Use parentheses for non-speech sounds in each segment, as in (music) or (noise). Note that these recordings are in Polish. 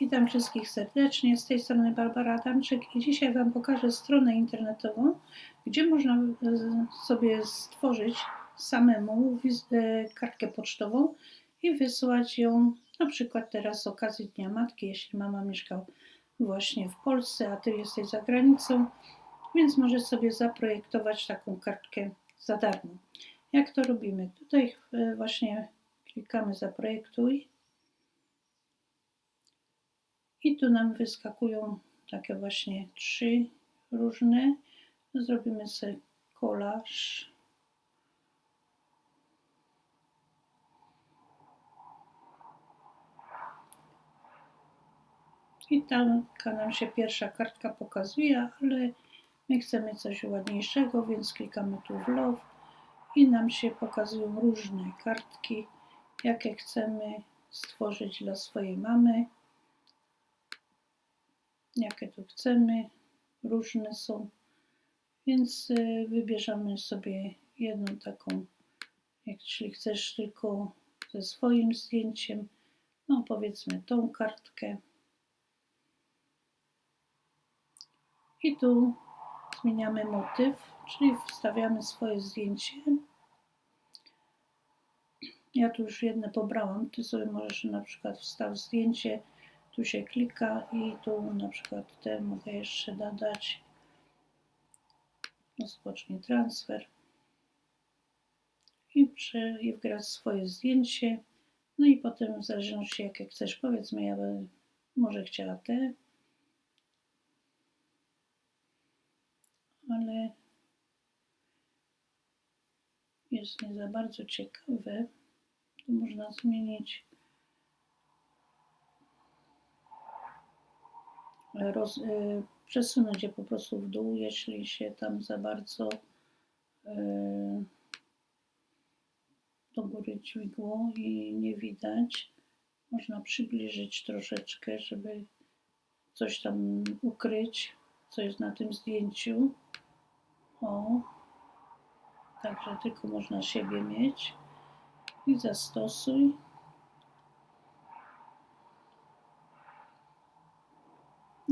Witam wszystkich serdecznie. Z tej strony Barbara Adamczyk i dzisiaj Wam pokażę stronę internetową, gdzie można e, sobie stworzyć samemu e, kartkę pocztową i wysłać ją na przykład teraz z okazji Dnia Matki, jeśli mama mieszka właśnie w Polsce, a Ty jesteś za granicą, więc możesz sobie zaprojektować taką kartkę za darmo. Jak to robimy? Tutaj e, właśnie klikamy zaprojektuj i tu nam wyskakują takie właśnie trzy różne. Zrobimy sobie kolaż. I tam nam się pierwsza kartka pokazuje, ale my chcemy coś ładniejszego, więc klikamy tu w love i nam się pokazują różne kartki, jakie chcemy stworzyć dla swojej mamy jakie tu chcemy, różne są, więc y, wybierzemy sobie jedną taką, jeśli chcesz tylko ze swoim zdjęciem, no powiedzmy tą kartkę. I tu zmieniamy motyw, czyli wstawiamy swoje zdjęcie. Ja tu już jedne pobrałam, ty sobie możesz na przykład wstaw zdjęcie tu się klika i tu na przykład te mogę jeszcze dodać. Rozpocznij transfer i, przy, i wgrać swoje zdjęcie. No i potem w zależności jakie chcesz, powiedzmy ja bym może chciała te, ale jest nie za bardzo ciekawe. Tu można zmienić roz, y, przesunąć je po prostu w dół, jeśli się tam za bardzo y, do góry dźwigło i nie widać. Można przybliżyć troszeczkę, żeby coś tam ukryć, co jest na tym zdjęciu. O, także tylko można siebie mieć i zastosuj.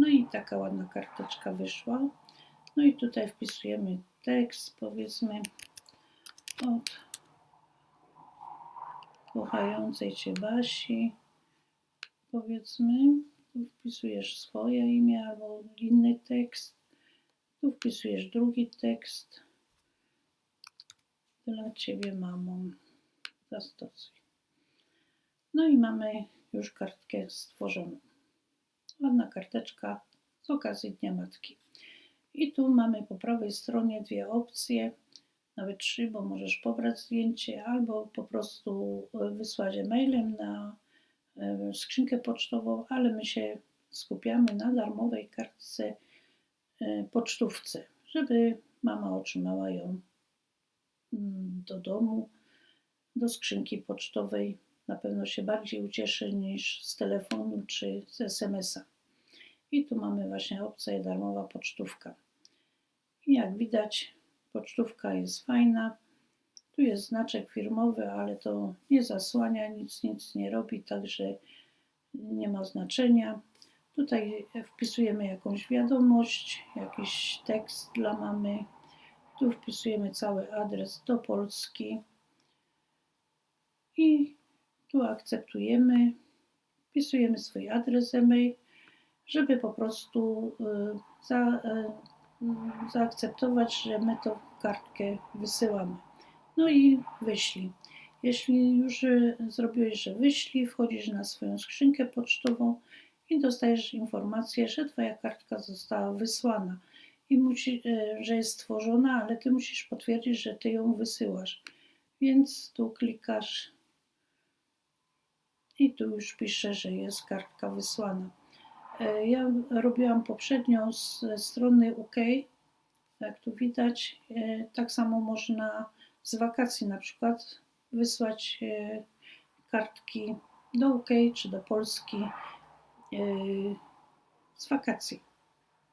No i taka ładna karteczka wyszła. No i tutaj wpisujemy tekst, powiedzmy od kochającej Cię Basi, powiedzmy, tu wpisujesz swoje imię albo inny tekst, tu wpisujesz drugi tekst, dla Ciebie mamą, zastosuj. No i mamy już kartkę stworzoną ładna karteczka z okazji Dnia Matki. I tu mamy po prawej stronie dwie opcje, nawet trzy, bo możesz pobrać zdjęcie albo po prostu e, wysłać mailem na e, skrzynkę pocztową, ale my się skupiamy na darmowej kartce e, pocztówce, żeby mama otrzymała ją mm, do domu, do skrzynki pocztowej na pewno się bardziej ucieszy niż z telefonu czy z SMS-a. I tu mamy właśnie opcję darmowa pocztówka. I jak widać, pocztówka jest fajna. Tu jest znaczek firmowy, ale to nie zasłania, nic, nic nie robi, także nie ma znaczenia. Tutaj wpisujemy jakąś wiadomość, jakiś tekst dla mamy. Tu wpisujemy cały adres do Polski. I tu akceptujemy, wpisujemy swój adres e-mail, żeby po prostu y, za, y, zaakceptować, że my tą kartkę wysyłamy. No i wyślij. Jeśli już y, zrobiłeś, że wyślij, wchodzisz na swoją skrzynkę pocztową i dostajesz informację, że Twoja kartka została wysłana i musi, że jest stworzona, ale Ty musisz potwierdzić, że Ty ją wysyłasz. Więc tu klikasz i tu już pisze, że jest kartka wysłana. E, ja robiłam poprzednio z strony UK, jak tu widać. E, tak samo można z wakacji na przykład wysłać e, kartki do UK czy do Polski z wakacji.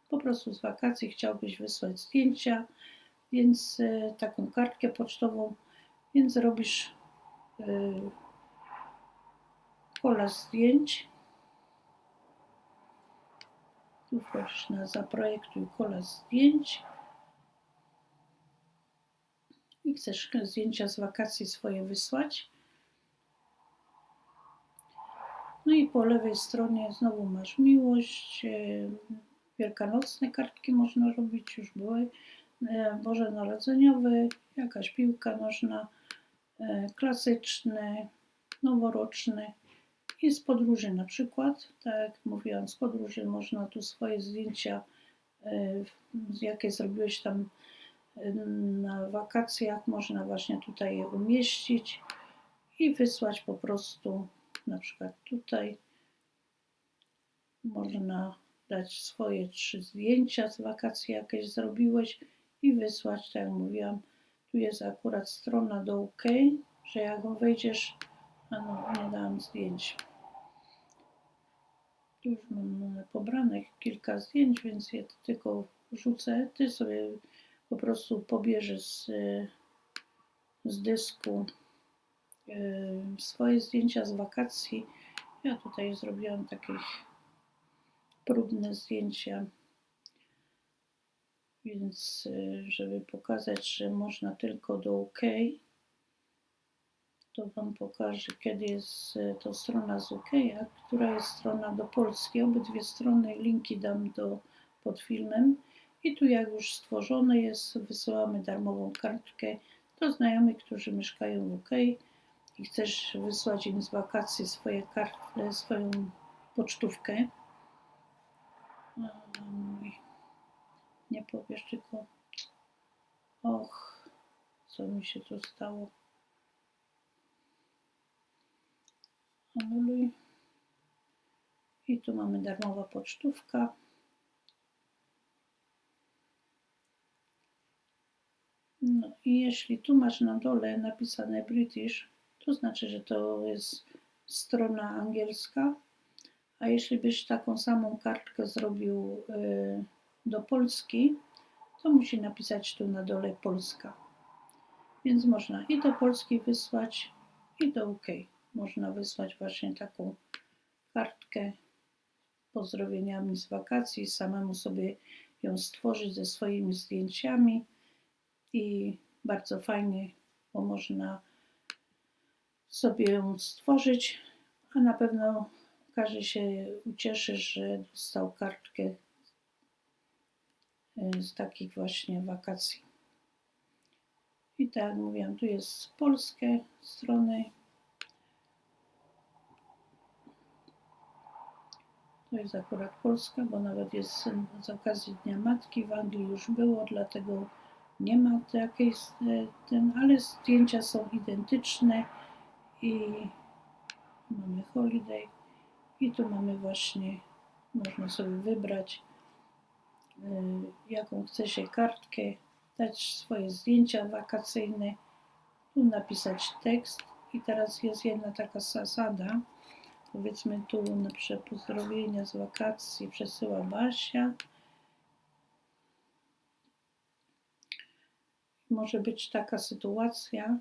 Po prostu z wakacji chciałbyś wysłać zdjęcia, więc taką kartkę pocztową, więc robisz pola zdjęć Tu wchodzisz na zaprojektuj kola zdjęć. I chcesz zdjęcia z wakacji swoje wysłać. No i po lewej stronie znowu masz miłość. e, Wielkanocne kartki można robić, już były. e, Boże Narodzeniowe, jakaś piłka nożna, e, klasyczny, noworoczny i z podróży na przykład. Tak jak mówiłam, z podróży można tu swoje zdjęcia, e, jakie zrobiłeś tam e, na wakacjach, można właśnie tutaj je umieścić i wysłać po prostu na przykład tutaj można dać swoje trzy zdjęcia z wakacji jakieś zrobiłeś i wysłać, tak jak mówiłam. Tu jest akurat strona do OK, że jak wejdziesz, no nie dałam zdjęć. Tu już mam pobranych kilka zdjęć, więc je tylko rzucę. Ty sobie po prostu pobierzesz z, z dysku e, swoje zdjęcia z wakacji. Ja tutaj zrobiłam takie próbne zdjęcia, więc e, żeby pokazać, że można tylko do OK, to Wam pokażę, kiedy jest e, to strona z OK, a która jest strona do Polski. Obydwie strony linki dam do, pod filmem. I tu jak już stworzone jest, wysyłamy darmową kartkę do znajomych, którzy mieszkają w UK i chcesz wysłać im z wakacji swoje karty, swoją pocztówkę. Nie powiesz tylko, och, co mi się tu stało. Anuluj. I tu mamy darmowa pocztówka. No i jeśli tu masz na dole napisane British, to znaczy, że to jest strona angielska, a jeśli byś taką samą kartkę zrobił y, do Polski, to musi napisać tu na dole Polska. Więc można i do Polski wysłać, i do UK. Można wysłać właśnie taką kartkę pozdrowieniami z wakacji, samemu sobie ją stworzyć ze swoimi zdjęciami i bardzo fajnie, bo można sobie ją stworzyć, a na pewno każdy się ucieszy, że dostał kartkę y, z takich właśnie wakacji. I tak jak mówiłam, tu jest polskie strony. To jest akurat Polska, bo nawet jest z okazji Dnia Matki. W Anglii już było, dlatego nie ma takiej, e, ten, ale zdjęcia są identyczne i mamy holiday i tu mamy właśnie, można sobie wybrać y, jaką chce się kartkę, dać swoje zdjęcia wakacyjne, tu napisać tekst i teraz jest jedna taka zasada, powiedzmy tu na przykład pozdrowienia z wakacji przesyła Basia, może być taka sytuacja,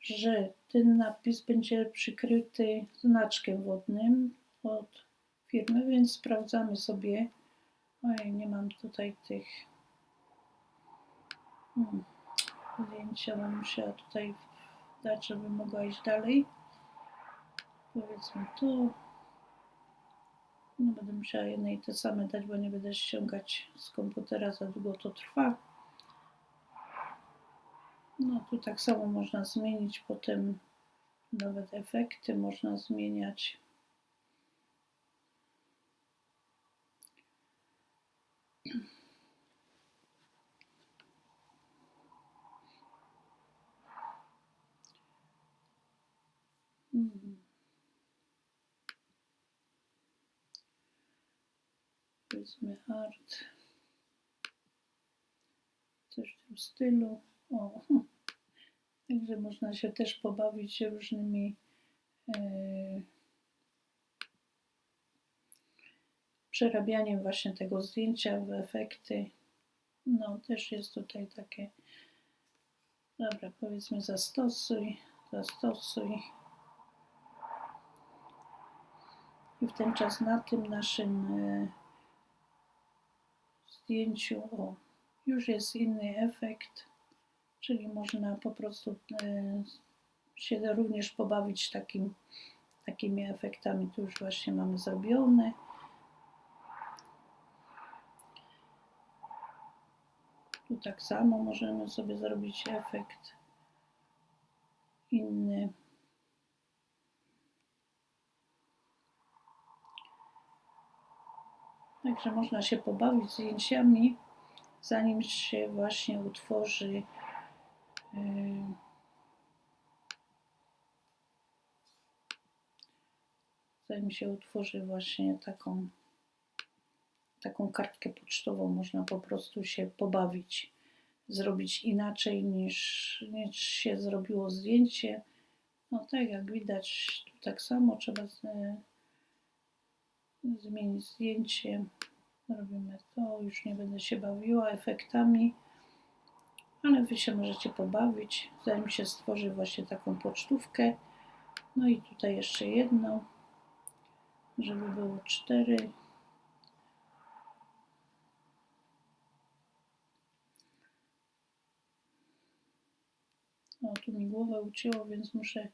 że ten napis będzie przykryty znaczkiem wodnym od firmy, więc sprawdzamy sobie. Oj, nie mam tutaj tych hmm, zdjęcia, bym musiała tutaj dać, żeby mogła iść dalej. Powiedzmy tu. No będę musiała jednej te same dać, bo nie będę ściągać z komputera, za długo to trwa. No tu tak samo można zmienić potem nawet efekty można zmieniać. Mhm. Powiedzmy art. Coś w tym stylu. O. (laughs) Także można się też pobawić różnymi e, przerabianiem właśnie tego zdjęcia w efekty. No, też jest tutaj takie. Dobra, powiedzmy zastosuj, zastosuj. I w ten czas na tym naszym e, zdjęciu. O, już jest inny efekt, czyli można po prostu e, się również pobawić takim, takimi efektami. Tu już właśnie mamy zrobione. Tu tak samo możemy sobie zrobić efekt inny. Także można się pobawić zdjęciami, zanim się właśnie utworzy yy, zanim się utworzy właśnie taką taką kartkę pocztową można po prostu się pobawić, zrobić inaczej niż, niż się zrobiło zdjęcie. No tak jak widać, tu tak samo trzeba z, zmienić zdjęcie. Robimy to, już nie będę się bawiła efektami, ale Wy się możecie pobawić, zanim się stworzy właśnie taką pocztówkę. No i tutaj jeszcze jedno, żeby było cztery. O, tu mi głowę ucięło, więc muszę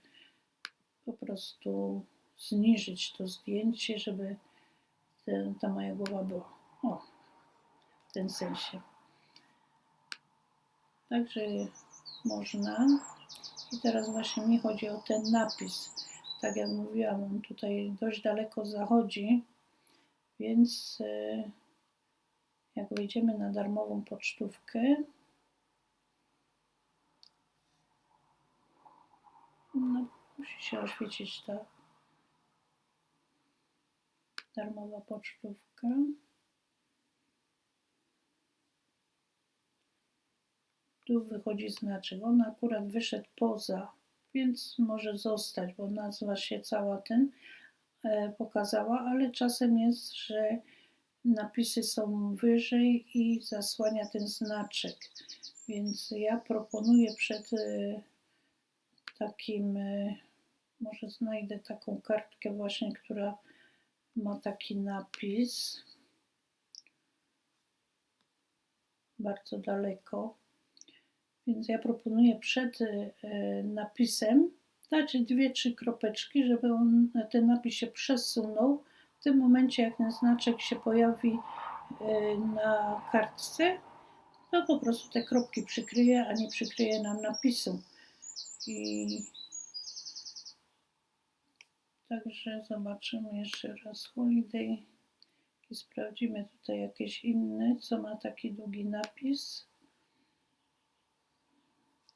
po prostu zniżyć to zdjęcie, żeby ta moja głowa była. O, w ten sensie. Także można. I teraz właśnie mi chodzi o ten napis. Tak jak mówiłam, on tutaj dość daleko zachodzi, więc e, jak wejdziemy na darmową pocztówkę, no, musi się oświecić ta darmowa pocztówka. Tu wychodzi znaczek. On akurat wyszedł poza, więc może zostać, bo nazwa się cała ten e, pokazała, ale czasem jest, że napisy są wyżej i zasłania ten znaczek. Więc ja proponuję przed e, takim, e, może znajdę taką kartkę właśnie, która ma taki napis bardzo daleko. Więc ja proponuję przed e, napisem dać dwie, trzy kropeczki, żeby on, ten napis się przesunął. W tym momencie, jak ten znaczek się pojawi e, na kartce, to po prostu te kropki przykryje, a nie przykryje nam napisu. I Także zobaczymy jeszcze raz Holiday i sprawdzimy tutaj jakieś inne, co ma taki długi napis.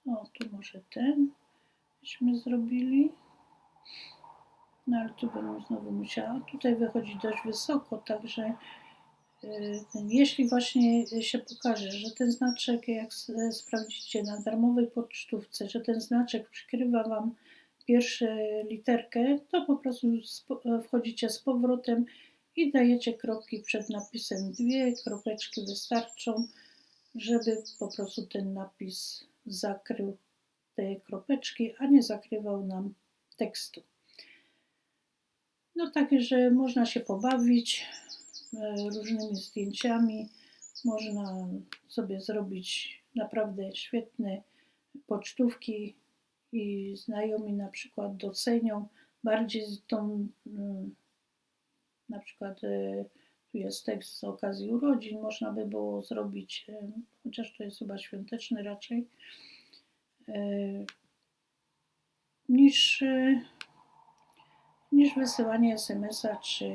O, tu może ten byśmy zrobili. No ale tu bym znowu musiała. Tutaj wychodzi dość wysoko, także yy, jeśli właśnie się pokaże, że ten znaczek, jak sprawdzicie na darmowej pocztówce, że ten znaczek przykrywa Wam pierwszą literkę, to po prostu wchodzicie z powrotem i dajecie kropki przed napisem. Dwie kropeczki wystarczą, żeby po prostu ten napis zakrył te kropeczki, a nie zakrywał nam tekstu. No takie, że można się pobawić e, różnymi zdjęciami, można sobie zrobić naprawdę świetne pocztówki i znajomi na przykład docenią bardziej tą, mm, na przykład e, tu jest tekst z okazji urodzin, można by było zrobić, e, chociaż to jest chyba świąteczny raczej, e, niż, niż wysyłanie SMS-a, czy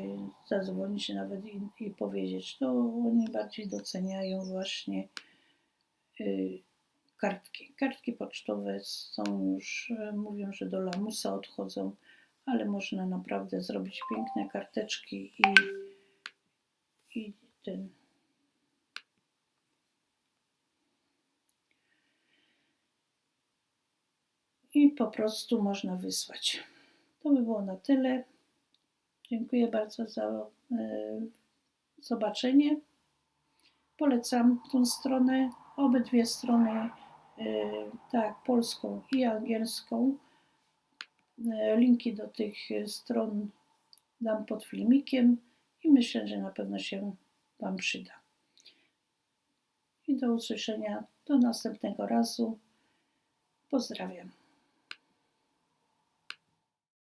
zadzwonić nawet i, i powiedzieć. To oni bardziej doceniają właśnie kartki. Kartki pocztowe są już, e, mówią, że do lamusa odchodzą, ale można naprawdę zrobić piękne karteczki i, i ten. I po prostu można wysłać. To by było na tyle. Dziękuję bardzo za e, zobaczenie. Polecam tą stronę. Obydwie strony E, tak, polską i angielską. E, linki do tych stron dam pod filmikiem i myślę, że na pewno się Wam przyda. I do usłyszenia do następnego razu. Pozdrawiam.